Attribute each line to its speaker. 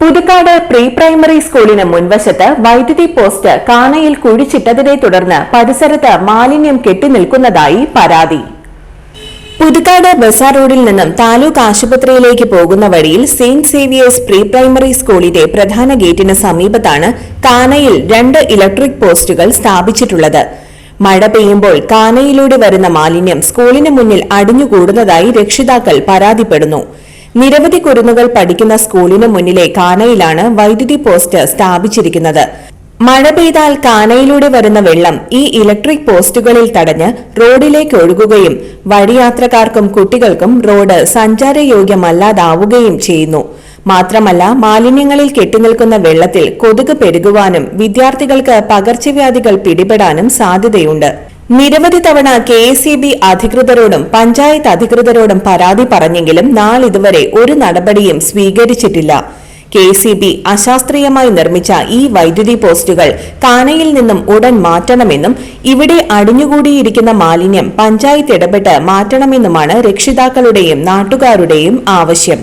Speaker 1: Puthukkad pre primary സ്കൂളിന് മുൻവശത്ത് വൈദ്യുതി പോസ്റ്റ് കാനയിൽ കുഴിച്ചിട്ടതിനെ തുടർന്ന് പരിസരത്ത് മാലിന്യം കെട്ടിനിൽക്കുന്നതായി പരാതി. പുതുക്കാട് ബസാർ റോഡിൽ നിന്നും താലൂക്ക് ആശുപത്രിയിലേക്ക് പോകുന്ന വഴിയിൽ സെയിന്റ് സേവിയേഴ്സ് പ്രീ പ്രൈമറി സ്കൂളിന്റെ പ്രധാന ഗേറ്റിന് സമീപത്താണ് കാനയിൽ രണ്ട് ഇലക്ട്രിക് പോസ്റ്റുകൾ സ്ഥാപിച്ചിട്ടുള്ളത്. മഴ പെയ്യുമ്പോൾ കാനയിലൂടെ വരുന്ന മാലിന്യം സ്കൂളിന് മുന്നിൽ അടിഞ്ഞുകൂടുന്നതായി രക്ഷിതാക്കൾ പരാതിപ്പെടുന്നു. നിരവധി കുരുന്നുകൾ പഠിക്കുന്ന സ്കൂളിന് മുന്നിലെ കാനയിലാണ് വൈദ്യുതി പോസ്റ്റ് സ്ഥാപിച്ചിരിക്കുന്നത്. മഴ പെയ്താൽ കാനയിലൂടെ വരുന്ന വെള്ളം ഈ ഇലക്ട്രിക് പോസ്റ്റുകളിൽ തടഞ്ഞ് റോഡിലേക്ക് ഒഴുകുകയും വഴിയാത്രക്കാർക്കും കുട്ടികൾക്കും റോഡ് സഞ്ചാരയോഗ്യമല്ലാതാവുകയും ചെയ്യുന്നു. മാത്രമല്ല മാലിന്യങ്ങളിൽ കെട്ടിനിൽക്കുന്ന വെള്ളത്തിൽ കൊതുക് പെരുകുവാനും വിദ്യാർത്ഥികൾക്ക് പകർച്ചവ്യാധികൾ പിടിപെടാനും സാധ്യതയുണ്ട്. നിരവധി തവണ കെ ബി അധികൃതരോടും പഞ്ചായത്ത് അധികൃതരോടും പരാതി പറഞ്ഞെങ്കിലും നാളിതുവരെ ഒരു നടപടിയും സ്വീകരിച്ചിട്ടില്ല. കെ സി ബി അശാസ്ത്രീയമായി നിർമ്മിച്ച ഈ വൈദ്യുതി പോസ്റ്റുകൾ കാനയിൽ നിന്നും ഉടൻ മാറ്റണമെന്നും ഇവിടെ അടിഞ്ഞുകൂടിയിരിക്കുന്ന മാലിന്യം പഞ്ചായത്ത് ഇടപെട്ട് മാറ്റണമെന്നുമാണ് രക്ഷിതാക്കളുടെയും നാട്ടുകാരുടെയും ആവശ്യം.